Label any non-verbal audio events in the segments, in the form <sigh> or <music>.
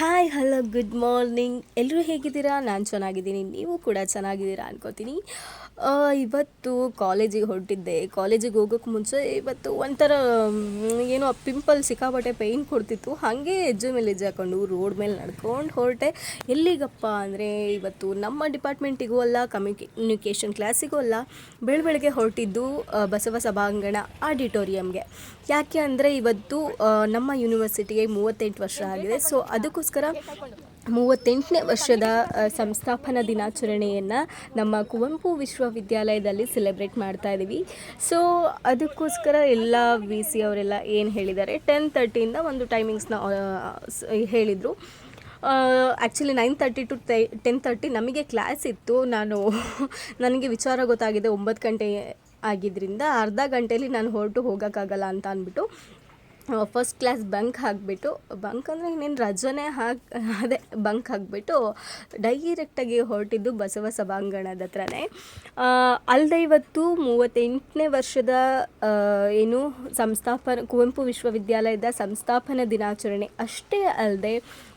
Hi hello good morning ಎಲ್ಲರೂ ಹೇಗಿದ್ದೀರಾ? ನಾನು ಚೆನ್ನಾಗಿದ್ದೀನಿ. ನೀವು ಕೂಡ ಚೆನ್ನಾಗಿದ್ದೀರಾ ಅನ್ಕೋತೀನಿ. ಇವತ್ತು ಕಾಲೇಜಿಗೆ ಹೊರಟಿದ್ದೆ. ಕಾಲೇಜಿಗೆ ಹೋಗೋಕ್ಕೆ ಮುಂಚೆ ಇವತ್ತು ಒಂಥರ ಏನೋ ಪಿಂಪಲ್ ಸಿಕ್ಕಾಪಟ್ಟೆ ಪೈನ್ ಕೊಡ್ತಿತ್ತು. ಹಾಗೆ ಹೆಜ್ಜೆ ಮೇಲೆ ಹೆಜ್ಜೆ ಹಾಕೊಂಡು ರೋಡ್ ಮೇಲೆ ನಡ್ಕೊಂಡು ಹೊರಟೆ. ಎಲ್ಲಿಗಪ್ಪ ಅಂದರೆ ಇವತ್ತು ನಮ್ಮ ಡಿಪಾರ್ಟ್ಮೆಂಟಿಗೂ ಅಲ್ಲ ಕಮ್ಯುನಿಕೇಷನ್ ಕ್ಲಾಸಿಗೂ ಅಲ್ಲ, ಬೆಳ ಬೆಳಗ್ಗೆ ಹೊರಟಿದ್ದು ಬಸವ ಸಭಾಂಗಣ ಆಡಿಟೋರಿಯಂಗೆ ಯಾಕೆ ಅಂದರೆ ಇವತ್ತು ನಮ್ಮ ಯೂನಿವರ್ಸಿಟಿಗೆ ಮೂವತ್ತೆಂಟು ವರ್ಷ ಆಗಿದೆ. ಸೊ ಅದಕ್ಕೋಸ್ಕರ ಮೂವತ್ತೆಂಟನೇ ವರ್ಷದ ಸಂಸ್ಥಾಪನಾ ದಿನಾಚರಣೆಯನ್ನು ನಮ್ಮ ಕುವೆಂಪು ವಿಶ್ವವಿದ್ಯಾಲಯದಲ್ಲಿ ಸೆಲೆಬ್ರೇಟ್ ಮಾಡ್ತಾ ಇದ್ದೀವಿ ಸೊ ಅದಕ್ಕೋಸ್ಕರ ಎಲ್ಲ ವಿ ಸಿ ಅವರೆಲ್ಲ ಏನು ಹೇಳಿದ್ದಾರೆ, ಟೆನ್ ತರ್ಟಿಯಿಂದ ಒಂದು ಟೈಮಿಂಗ್ಸ್ನ ಹೇಳಿದರು. Actually nine thirty to tie, ten thirty ನಮಗೆ ಕ್ಲಾಸ್ ಇತ್ತು. ನಾನು, ನನಗೆ ವಿಚಾರ ಗೊತ್ತಾಗಿದೆ ಒಂಬತ್ತು ಗಂಟೆ ಆಗಿದ್ದರಿಂದ ಅರ್ಧ ಗಂಟೆಯಲ್ಲಿ ನಾನು ಹೊರಟು ಹೋಗೋಕ್ಕಾಗಲ್ಲ ಅಂತ ಅಂದ್ಬಿಟ್ಟು. ಫಸ್ಟ್ ಕ್ಲಾಸ್ ಬಂಕ್ ಹಾಕಿಬಿಟ್ಟು ಬಂಕ್ ಅಂದರೆ ಇನ್ನೇನು ರಜನೇ ಹಾಕಿ, ಅದೇ ಬಂಕ್ ಹಾಕಿಬಿಟ್ಟು ಡೈರೆಕ್ಟಾಗಿ ಹೊರಟಿದ್ದು ಬಸವ ಸಭಾಂಗಣದ ಹತ್ರನೇ. ಅಲ್ಲದೆ ಇವತ್ತು ಮೂವತ್ತೆಂಟನೇ ವರ್ಷದ ಏನು ಸಂಸ್ಥಾಪನ, ಕುವೆಂಪು ವಿಶ್ವವಿದ್ಯಾಲಯದ ಸಂಸ್ಥಾಪನಾ ದಿನಾಚರಣೆ. ಅಷ್ಟೇ ಅಲ್ಲದೆ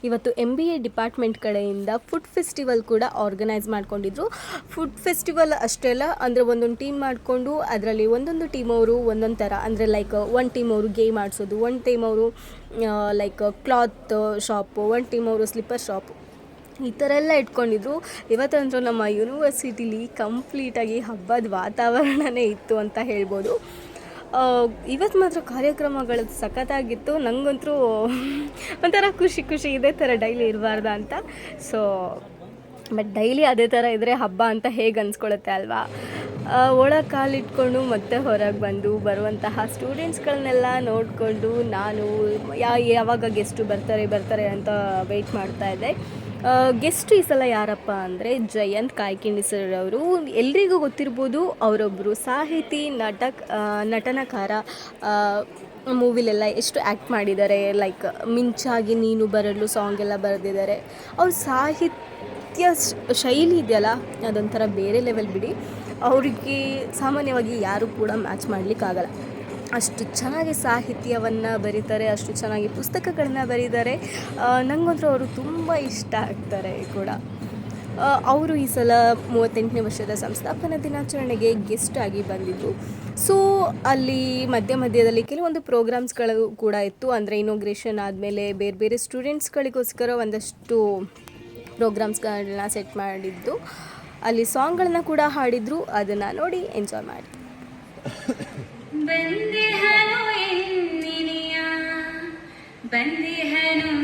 ಇವತ್ತು ಎಂ ಬಿ ಎ ಡಿಪಾರ್ಟ್ಮೆಂಟ್ ಕಡೆಯಿಂದ ಫುಡ್ ಫೆಸ್ಟಿವಲ್ ಕೂಡ ಆರ್ಗನೈಸ್ ಮಾಡ್ಕೊಂಡಿದ್ರು. ಫುಡ್ ಫೆಸ್ಟಿವಲ್ ಅಷ್ಟೇ ಅಲ್ಲ ಅಂದರೆ ಒಂದೊಂದು ಟೀಮ್ ಮಾಡಿಕೊಂಡು ಅದರಲ್ಲಿ ಒಂದೊಂದು ಟೀಮ್ ಅವರು ಒಂದೊಂದು ಥರ ಅಂದರೆ ಲೈಕ್ ಒನ್ ಟೀಮ್ ಅವರು ಗೇಮ್ ಆಡಿಸೋದು ಒನ್ ಟೀಮ್ ಅವರು like cloth shop one team ಅವರು ಸ್ಲಿಪ್ಪರ್ ಶಾಪು ಈ ಥರ ಎಲ್ಲ ಇಟ್ಕೊಂಡಿದ್ರು. ಇವತ್ತಂತೂ ನಮ್ಮ ಯೂನಿವರ್ಸಿಟಿಲಿ ಕಂಪ್ಲೀಟಾಗಿ ಹಬ್ಬದ ವಾತಾವರಣನೇ ಇತ್ತು ಅಂತ ಹೇಳ್ಬೋದು. ಇವತ್ತು ಮಾತ್ರ ಕಾರ್ಯಕ್ರಮಗಳು ಸಖತ್ತಾಗಿತ್ತು. ನನಗಂತೂ ಒಂಥರ ಖುಷಿ ಖುಷಿ ಇದೇ ಥರ ಡೈಲಿ ಇರಬಾರ್ದ ಅಂತ. ಸೊ ಬಟ್ ಡೈಲಿ ಅದೇ ಥರ ಇದ್ದರೆ ಹಬ್ಬ ಅಂತ ಹೇಗೆ ಅನ್ಸ್ಕೊಳುತ್ತೆ ಅಲ್ವಾ? ಒಳಗೆ ಕಾಲಿಟ್ಕೊಂಡು ಮತ್ತೆ ಹೊರಗೆ ಬಂದು ಬರುವಂತಹ ಸ್ಟೂಡೆಂಟ್ಸ್ಗಳನ್ನೆಲ್ಲ ನೋಡಿಕೊಂಡು ನಾನು ಯಾ, ಯಾವಾಗ ಗೆಸ್ಟು ಬರ್ತಾರೆ ಬರ್ತಾರೆ ಅಂತ ವೆಯ್ಟ್ ಮಾಡ್ತಾ ಇದ್ದೆ. ಗೆಸ್ಟ್ ಈ ಸಲ ಯಾರಪ್ಪ ಅಂದರೆ ಜಯಂತ್ ಕಾಯ್ಕಿಂಡಿ ಸರ್ ಅವರು. ಎಲ್ರಿಗೂ ಗೊತ್ತಿರ್ಬೋದು ಅವರೊಬ್ಬರು ಸಾಹಿತಿ, ನಟಕ್ ನಟನಕಾರ ಮೂವಿಲೆಲ್ಲ ಎಷ್ಟು ಆ್ಯಕ್ಟ್ ಮಾಡಿದ್ದಾರೆ ಲೈಕ್ ಮಿಂಚಾಗಿ ನೀನು ಬರಲು ಸಾಂಗ್ ಎಲ್ಲ ಬರೆದಿದ್ದಾರೆ. ಅವ್ರು ಸಾಹಿತ್ಯ ಶ- ಶೈಲಿ ಇದೆಯಲ್ಲ, ಅದೊಂಥರ ಬೇರೆ ಲೆವೆಲ್ ಬಿಡಿ. ಅವರಿಗೆ ಸಾಮಾನ್ಯವಾಗಿ ಯಾರು ಕೂಡ ಮ್ಯಾಚ್ ಮಾಡಲಿಕ್ಕಾಗಲ್ಲ ಅಷ್ಟು ಚೆನ್ನಾಗಿ ಸಾಹಿತ್ಯವನ್ನು ಬರೀತಾರೆ, ಅಷ್ಟು ಚೆನ್ನಾಗಿ ಪುಸ್ತಕಗಳನ್ನ ಬರೀತಾರೆ. ನನಗಂತೂ ಅವರು ತುಂಬ ಇಷ್ಟ ಆಗ್ತಾರೆ ಕೂಡ. ಅವರು ಈ ಸಲ ಮೂವತ್ತೆಂಟನೇ ವರ್ಷದ ಸಂಸ್ಥಾಪನಾ ದಿನಾಚರಣೆಗೆ ಗೆಸ್ಟ್ ಆಗಿ ಬಂದಿದ್ದರು ಸೊ ಅಲ್ಲಿ ಮಧ್ಯ ಮಧ್ಯದಲ್ಲಿ ಕೆಲವೊಂದು ಪ್ರೋಗ್ರಾಮ್ಸ್ಗಳು ಕೂಡ ಇತ್ತು. ಅಂದರೆ ಇನೋಗ್ರೇಷನ್ ಆದಮೇಲೆ ಬೇರೆ ಬೇರೆ ಸ್ಟೂಡೆಂಟ್ಸ್ಗಳಿಗೋಸ್ಕರ ಒಂದಷ್ಟು ಪ್ರೋಗ್ರಾಮ್ಸ್ಗಳನ್ನ ಸೆಟ್ ಮಾಡಿದ್ದು. ಅಲ್ಲಿ ಸಾಂಗ್ಗಳನ್ನ ಕೂಡ ಹಾಡಿದ್ರು. ಅದನ್ನು ನೋಡಿ ಎಂಜಾಯ್ ಮಾಡಿ. ಬಂದಿಹನು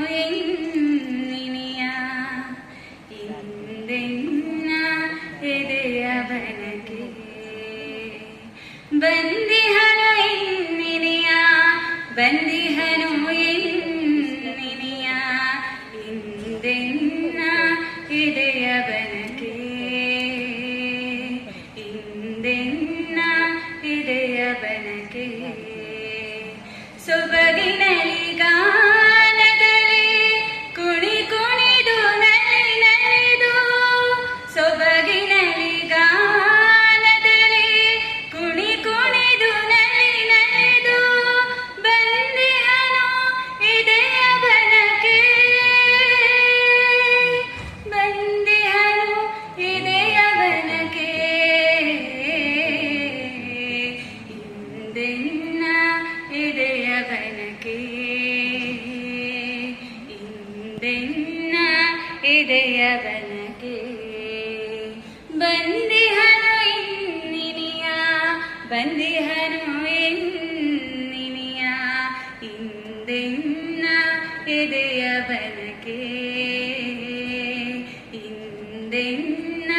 ಇದೆಯ ಬನಕೆ ಬಂದಿಹನು ಇನ್ನಿನಿಯ ಬಂದಿಹನು ಎನ್ನಿನಿಯ ಇಂದೆನ್ನ ಇದೆಯ ಬನಕೆ ಇಂದೆನ್ನ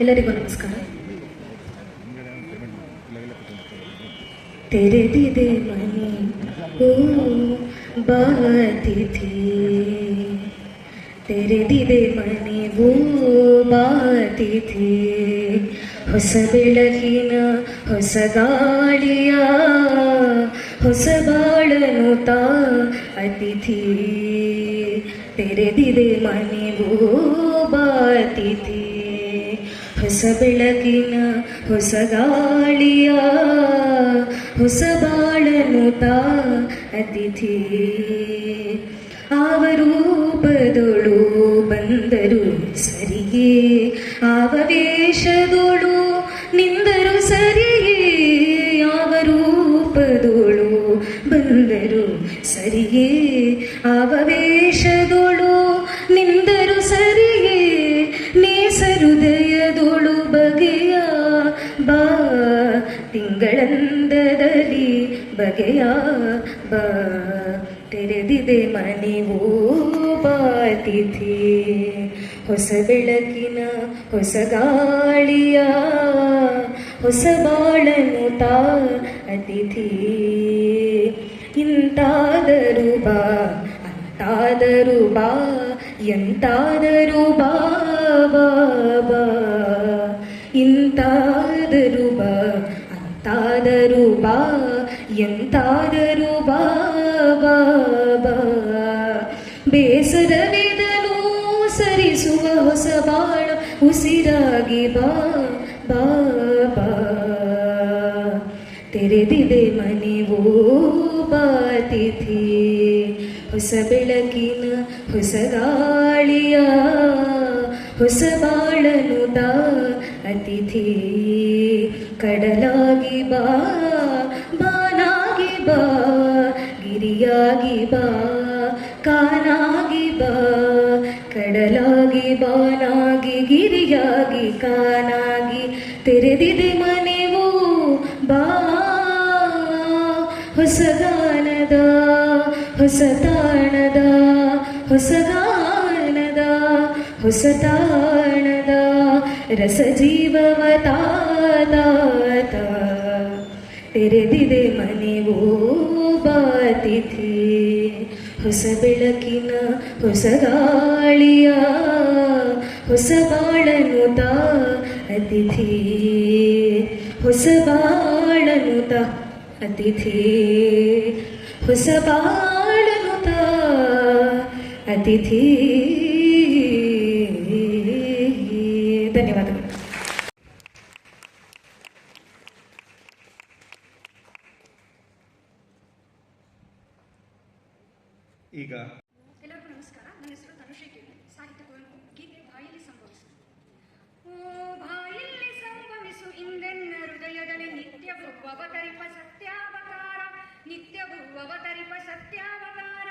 ಎಲ್ಲರಿಗೂ ನಮಸ್ಕಾರ. ತೆರೆದಿದೆ ಮನೆ, ಓ ಬಾತಿಥಿ ತೆರೆದಿದೆ ಮನೆ, ಓ ಬಾತಿಥಿ ಹೊಸ ಬೆಳಕಿನ ಹೊಸ ಗಾಳಿಯ, ಹೊಸ ಬಾಳನು ತಾ ಅತಿಥಿ. ತೆರೆದಿದೆ ಮನೆಗೂ ಬಾತಿಥಿ ಹೊಸ ಬೆಳಕಿನ ಹೊಸ ಗಾಳಿಯ ಹೊಸ ಬಾಳನು ತಾ ಅತಿಥಿ. ಆವ ರೂಪದೊಳು ಬಂದರು ಸರಿಗೆ ಆವ ವೇಷದೊಳು ನಿಂದರು ಸರಿಗೆ. ಯಾವ ರೂಪದೊಳು ಬಂದರು ಸರಿಗೆ. ಬಗೆಯ ಬಾ, ತೆರೆದಿದೆ ಮನೆವೂ ಬಾತಿಥಿ ಹೊಸ ಬೆಳಕಿನ ಹೊಸ ಗಾಳಿಯ, ಹೊಸ ಬಾಳನು ತಾ ಅತಿಥಿ. ಇಂತಾದರೂ ಬಾ, ಅಂತಾದರೂ ಬಾ, ಎಂತಾದರೂ ಬಾ ಬಾ. ಇಂತಾದರೂ ಬಾ, ಅಂತಾದರೂ ಬಾ. ಎಂತಾದರೂ ಬಾ ಬಾ ಬಾ ಬೇಸರವಿದನು ಸರಿಸುವ ಹೊಸ ಬಾಳ ಉಸಿರಾಗಿ ಬಾ ಬಾ ತೆರೆದಿದೆ ಮನೆವೋ ಬಾತಿಥಿ ಹೊಸ ಬೆಳಕಿನ ಹೊಸ ಗಾಳಿಯ, ಹೊಸ ಬಾಳನು ತಾ ಅತಿಥಿ. ಕಡಲಾಗಿ ಬಾ ಬಾ ಗಿರಿಯಾಗಿ ಬಾ ಕಾನಾಗಿ ಬಾ ಕಡಲಾಗಿ ಬಾನಾಗಿ ಗಿರಿಯಾಗಿ ಕಾನಾಗಿ ತೆರೆದಿದೆ ಮನೆವು ಬಾ ಹೊಸ ಗಾನದ ಹೊಸ ತಾಣದ ಹೊಸ ಗಾನದ ಹೊಸ ತಾಣದ ರಸ ಜೀವವ ತಾತ ತೆರೆದಿದೆ ಮನೆವೂ ಬಾತಿಥಿ ಹೊಸ ಬೆಳಕಿನ ಹೊಸ ಗಾಳಿಯ ಹೊಸ ಬಾಳನು ತಾ ಅತಿಥಿ ಹೊಸ ಬಾಳನು ತಾ ಅತಿಥಿ ಹೊಸ ಬಾಳನು ತಾ ಅತಿಥಿ ಈಗ ಎಲ್ಲರಿಗೂ ನಮಸ್ಕಾರ. ನನ್ನ ಹೆಸರು ತನುಶ್ರೀ ಸಾಹಿತ್ಯ ಕುವೆಂಪು. ಗೀತೆ ಬಾಯಲ್ಲಿ ಸಂಭವಿಸು ಓ, ಬಾಯಲ್ಲಿ ಸಂಭವಿಸು ಇಂದೆನ್ನ ಹೃದಯದಲ್ಲಿ ನಿತ್ಯವೂ ಅವತರಿಪ ಸತ್ಯಾವತಾರ. ನಿತ್ಯವೂ ಅವತರಿಪ ಸತ್ಯಾವತಾರ.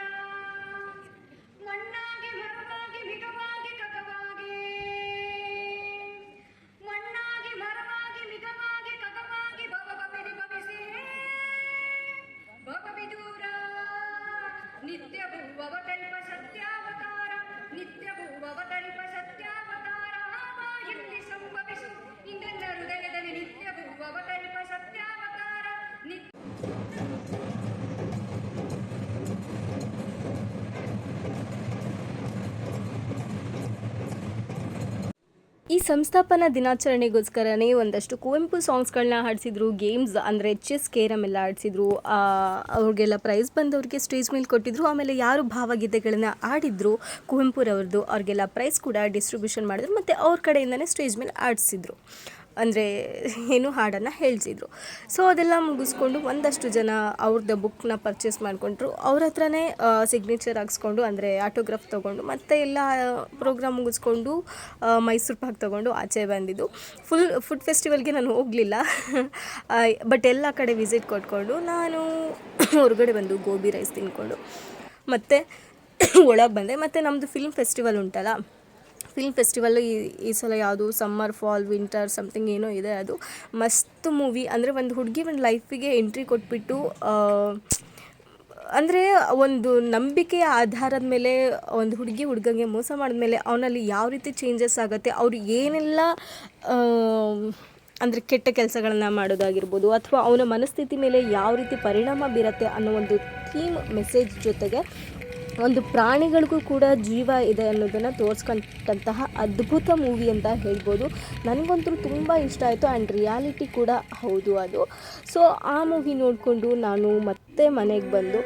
ಮಣ್ಣಾಗಿ ಸಂಸ್ಥಾಪನಾ ದಿನಾಚರಣೆಗೋಸ್ಕರನೇ ಒಂದಷ್ಟು ಕುವೆಂಪು ಸಾಂಗ್ಸ್ಗಳನ್ನ ಹಾಡಿಸಿದ್ರು, ಗೇಮ್ಸ್ ಅಂದರೆ ಚೆಸ್, ಕೇರಮ್ ಎಲ್ಲ ಆಡಿಸಿದ್ರು. ಅವ್ರಿಗೆಲ್ಲ ಪ್ರೈಸ್ ಬಂದವ್ರಿಗೆ ಸ್ಟೇಜ್ ಮೇಲೆ ಕೊಟ್ಟಿದ್ರು. ಆಮೇಲೆ ಯಾರು ಭಾವಗೀತೆಗಳನ್ನ ಆಡಿದ್ರು ಕುವೆಂಪುರವ್ರದ್ದು ಅವ್ರಿಗೆಲ್ಲ ಪ್ರೈಸ್ ಕೂಡ ಡಿಸ್ಟ್ರಿಬ್ಯೂಷನ್ ಮಾಡಿದ್ರು. ಮತ್ತು ಅವ್ರ ಕಡೆಯಿಂದನೇ ಸ್ಟೇಜ್ ಮೇಲೆ ಆಡಿಸಿದ್ರು ಅಂದರೆ ಏನು ಹಾಡನ್ನು ಹೇಳ್ಸಿದ್ರು. ಸೊ ಅದೆಲ್ಲ ಮುಗಿಸ್ಕೊಂಡು ಒಂದಷ್ಟು ಜನ ಅವ್ರದ್ದು ಬುಕ್ನ ಪರ್ಚೇಸ್ ಮಾಡಿಕೊಂಡ್ರು. ಅವ್ರ ಹತ್ರನೇ ಸಿಗ್ನೇಚರ್ ಹಾಕ್ಸ್ಕೊಂಡು, ಅಂದರೆ ಆಟೋಗ್ರಾಫ್ ತೊಗೊಂಡು, ಮತ್ತೆ ಎಲ್ಲ ಪ್ರೋಗ್ರಾಮ್ ಮುಗಿಸ್ಕೊಂಡು ಮೈಸೂರು ಪಾಕ್ ತೊಗೊಂಡು ಆಚೆ ಬಂದಿದ್ದು. ಫುಲ್ ಫುಡ್ ಫೆಸ್ಟಿವಲ್ಗೆ ನಾನು ಹೋಗಲಿಲ್ಲ. ಬಟ್ ಎಲ್ಲ ಕಡೆ ವಿಸಿಟ್ ಕೊಟ್ಕೊಂಡು ನಾನು <coughs> ಹೊರಗಡೆ ಬಂದು ಗೋಬಿ ರೈಸ್ ತಿನ್ಕೊಂಡು, ಮತ್ತು <coughs> ಒಳಗೆ ಬಂದೆ. ಮತ್ತು ನಮ್ಮದು ಫಿಲ್ಮ್ ಫೆಸ್ಟಿವಲ್ ಉಂಟಲ್ಲ ಫಿಲ್ಮ್ ಫೆಸ್ಟಿವಲ್ಲು ಈ ಸಲ ಯಾವುದು? ಸಮ್ಮರ್ ಫಾಲ್ ವಿಂಟರ್ ಸಮಥಿಂಗ್ ಏನೋ ಇದೆ ಅದು. ಮಸ್ತ್ ಮೂವಿ ಅಂದರೆ ಒಂದು ಹುಡುಗಿ ಒಂದು ಲೈಫಿಗೆ ಎಂಟ್ರಿ ಕೊಟ್ಬಿಟ್ಟು ಅಂದರೆ ಒಂದು ನಂಬಿಕೆಯ ಆಧಾರದ ಮೇಲೆ ಒಂದು ಹುಡುಗಿ ಹುಡುಗಂಗೆ ಮೋಸ ಮಾಡಿದ್ಮೇಲೆ ಅವನಲ್ಲಿ ಯಾವ ರೀತಿ ಚೇಂಜಸ್ ಆಗುತ್ತೆ? ಅವರು ಏನೆಲ್ಲ ಅಂದರೆ ಕೆಟ್ಟ ಕೆಲಸಗಳನ್ನ ಮಾಡೋದಾಗಿರ್ಬೋದು ಅಥವಾ ಅವನ ಮನಸ್ಥಿತಿ ಮೇಲೆ ಯಾವ ರೀತಿ ಪರಿಣಾಮ ಬೀರುತ್ತೆ ಅನ್ನೋ ಒಂದು ಥೀಮ್ ಮೆಸೇಜ್ ಜೊತೆಗೆ ಒಂದು ಪ್ರಾಣಿಗಳಿಗೂ ಕೂಡ ಜೀವ ಇದೆ ಅನ್ನೋದನ್ನು ತೋರಿಸ್ಕೊಂಡಂತಹ ಅದ್ಭುತ ಮೂವಿ ಅಂತ ಹೇಳ್ಬೋದು. ನನಗಂತೂ ತುಂಬ ಇಷ್ಟ ಆಯಿತು ಆ್ಯಂಡ್ ರಿಯಾಲಿಟಿ ಕೂಡ ಹೌದು ಅದು. ಸೊ, ಆ ಮೂವಿ ನೋಡಿಕೊಂಡು ನಾನು ಮತ್ತೆ ಮನೆಗೆ ಬಂದು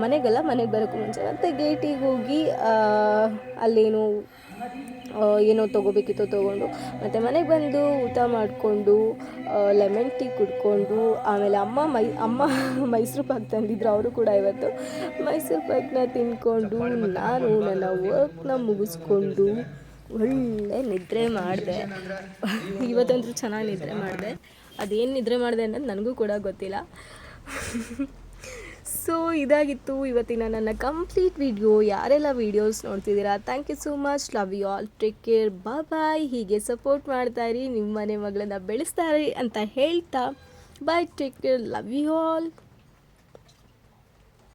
ಮನೆಗೆಲ್ಲ ಮನೆಗೆ ಬರೋಕ್ಕೂ ಮುಂಚೆ ಮತ್ತು ಗೇಟಿಗೆ ಹೋಗಿ ಅಲ್ಲೇನು ಏನೋ ತೊಗೋಬೇಕಿತ್ತು ತೊಗೊಂಡು. ಮತ್ತು ಮನೆಗೆ ಬಂದು ಊಟ ಮಾಡಿಕೊಂಡು ಲೆಮನ್ ಟೀ ಕುಡ್ಕೊಂಡು, ಆಮೇಲೆ ಅಮ್ಮ ಮೈ, ಅಮ್ಮ <laughs> ಮೈಸೂರು ಪಾಕ್ ತಂದಿದ್ರು ಅವರು ಕೂಡ ಇವತ್ತು. ಮೈಸೂರು ಪಾಕ್ನ ತಿನ್ಕೊಂಡು ನಾನು ನನ್ನ ವರ್ಕ್ನ ಮುಗಿಸ್ಕೊಂಡು ಒಳ್ಳೆ ನಿದ್ರೆ ಮಾಡಿದೆ. ಇವತ್ತಂತೂ ಚೆನ್ನಾಗಿ ನಿದ್ರೆ ಮಾಡಿದೆ. ಅದೇನು ನಿದ್ರೆ ಮಾಡಿದೆ ಅನ್ನೋದು ನನಗೂ ಕೂಡ ಗೊತ್ತಿಲ್ಲ. <laughs> ಸೊ ಇದಾಗಿತ್ತು ಇವತ್ತಿನ ನನ್ನ ಕಂಪ್ಲೀಟ್ ವಿಡಿಯೋ ಯಾರೆಲ್ಲ ವೀಡಿಯೋಸ್ ನೋಡ್ತಿದ್ದೀರಾ thank you so much love you all take care bye ಹೀಗೆ ಸಪೋರ್ಟ್ ಮಾಡ್ತಾ ಇರಿ. ನಿಮ್ಮ ಮನೆ ಮಗಳನ್ನ ಬೆಳೆಸ್ತಾರೆ ಅಂತ ಹೇಳ್ತಾ. Bye take care love you all